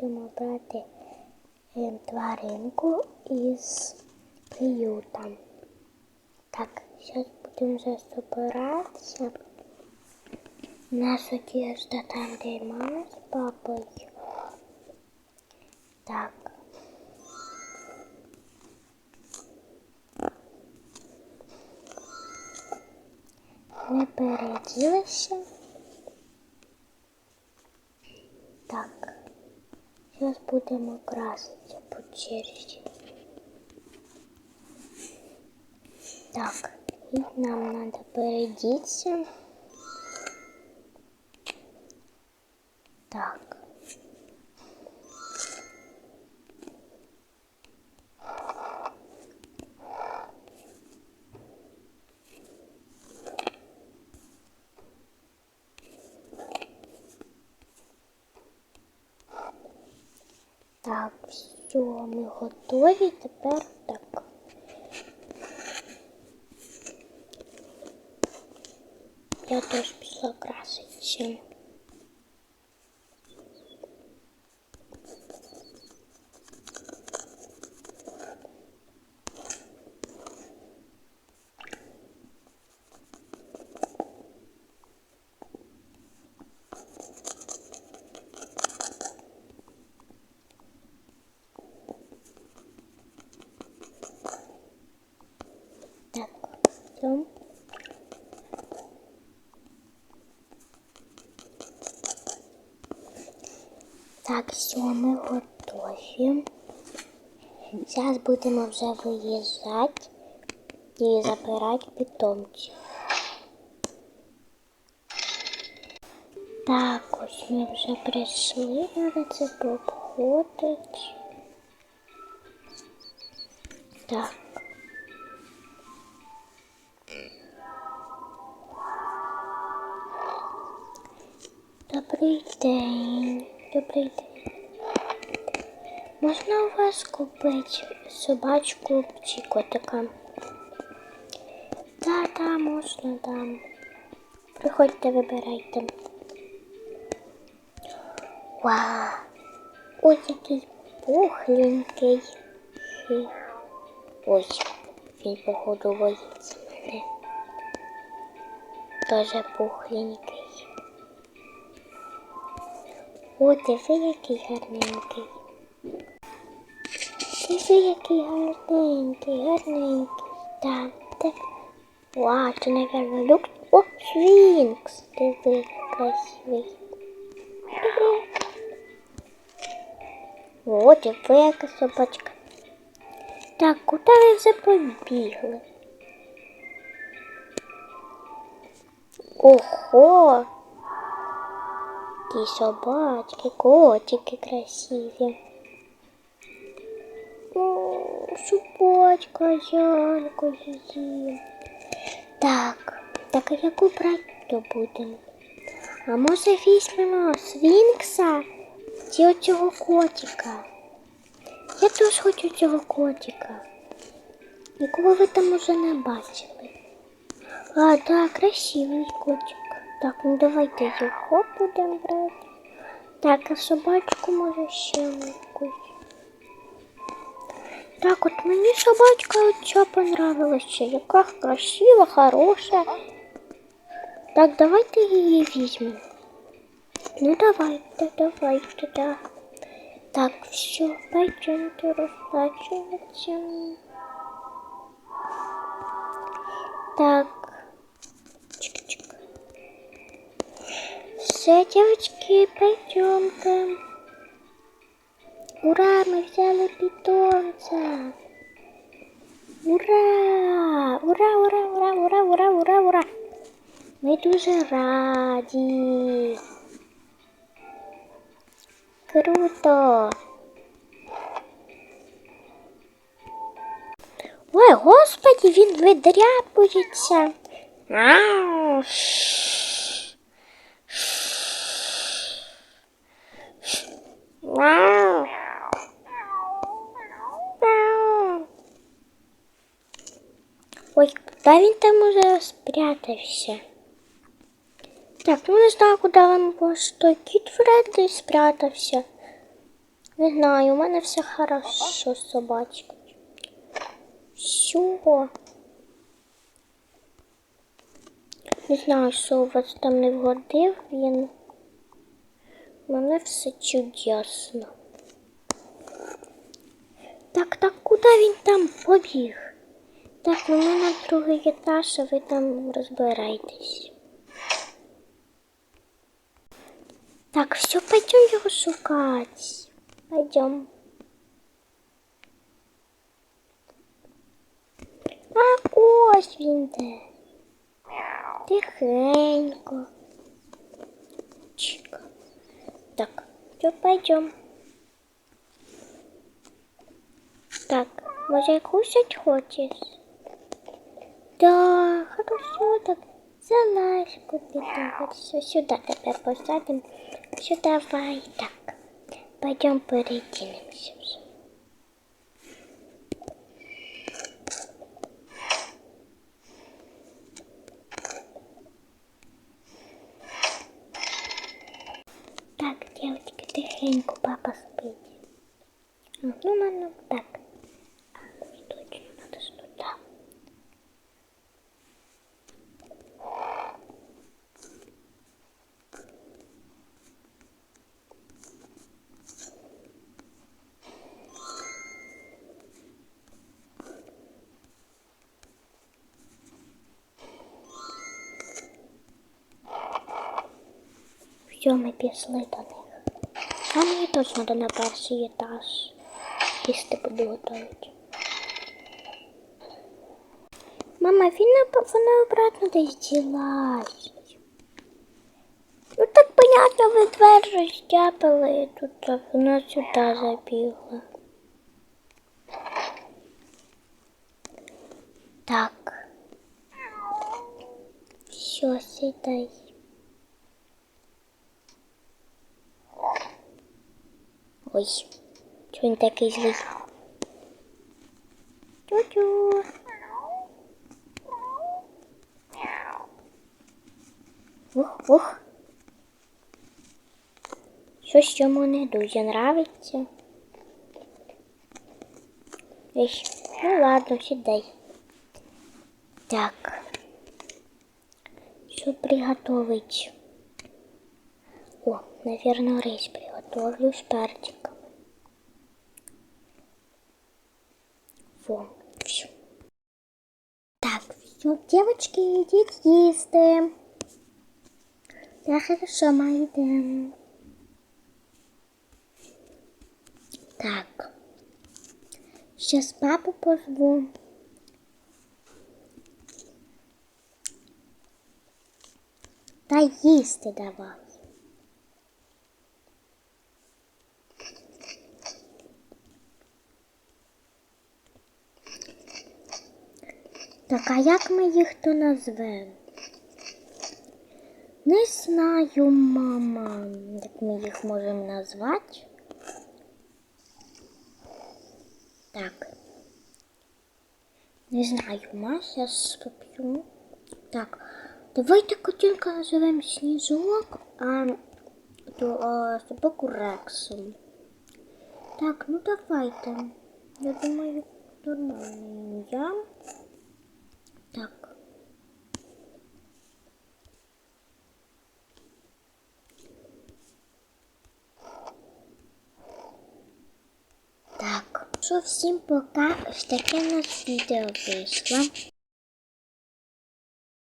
будемо брати е, тваринку із приюта. Так, зараз будемо. У нас одежда там, де мама з папою. Так. Ми переоділися. Так. Зараз будемо краситися по черзі. Так, і нам треба переодіться. Так. Так, все, ми готові. Тепер так. Я теж пішла краситися. Так, все. Так, все, ми готові. Зараз будемо вже виїжджати і забирати питомців. Так, ось ми вже прийшли, треба це пообходити. Так. Добрий день. Добрий день. Можна у вас купити собачку чи котика? Да, да, можна, да. Приходьте, вибирайте. Вау! Ой, який пухленький. Ой, він, походу, боїться мене. Тоже пухленький. О, диви, який гарненький. Диви, який гарненький, гарненький. Так, так. Вау, це, наверное, люк. О, свінкс. Диви, красивий. О, диви, яка собачка. Так, куди ви вже побігли? Ого! Ті собачки, котики красиві. О, собачка, Янка її. Так, так а яку брати будемо? А може візьмемо свінкса чи оцього котика? Я теж хочу цього котика. Якого ви там уже не бачили. А, да, красивий котик. Так, ну давайте його будемо брати. Так, а собачку може ще якусь. Так, от мені собачка оця понравилася. Яка красива, хороша. Так, давайте її візьмемо. Ну давайте, давайте, да. Так, все, пойдемте розплачуватися. Так. Все, девочки, пойдемте. Ура, мы взяли питомца. Ура! Ура, ура, ура, ура, ура, ура, ура. Ми дуже раді. Круто. Ой, господи, він видряпується. Ау. Вау. Вау. Ой, куди він там уже спрятався? Так, ну не знаю, куди він, той кіт Фредди спрятався. Все. Не знаю, у мене все хорошо з собачкою. Що? Не знаю, що у вас там не вгодив він. Мене все чудесно. Так, так, куди він там побіг? Так, ну ми на другий етаж, а ви там розбирайтесь. Так, все, пойдем его шукать. Пойдем. А ось він де. Тихенько. Чик. Так, все, пойдем. Так, може кушать хочеш? Да, хорошо, так залазь куди там. Вот все, сюда тебя посадим. Все, давай, так. Пойдем перекинемся вже. Так, девочки, тихенько папа спить. А, Ну, ладно, так. А, точно, надо сюда. Все, ми пішли. А мені точно на перший етаж. Їсти буду готувати. Мама, він вона обратно десь ділась. Ну так понятно, ви двері розтяпали, тут а вона сюди забігла. Так. Все, сідай. Ой, чого він такий злий? Тю-тю. Ух, ух. Щось йому не дуже нравиться. Ей, ну ладно, сідай. Так. Что приготовить? О, наверное, рис приготовлю с перчиком. Во, все. Так, все, девочки, идите їсти. Я хорошо, мы идем. Так. Сейчас папу позову. Та їсти давай. Так, а як ми їх то назвемо? Не знаю, мама, як ми їх можемо назвати. Так. Не знаю, Мася споп'ю. Так, давайте котенка назовемо Сніжок, а то а, собаку Рексом. Так, ну давайте. Я думаю, нормальне ім'я. Так. Так, що всім пока. Ось таке у нас відео вийшло.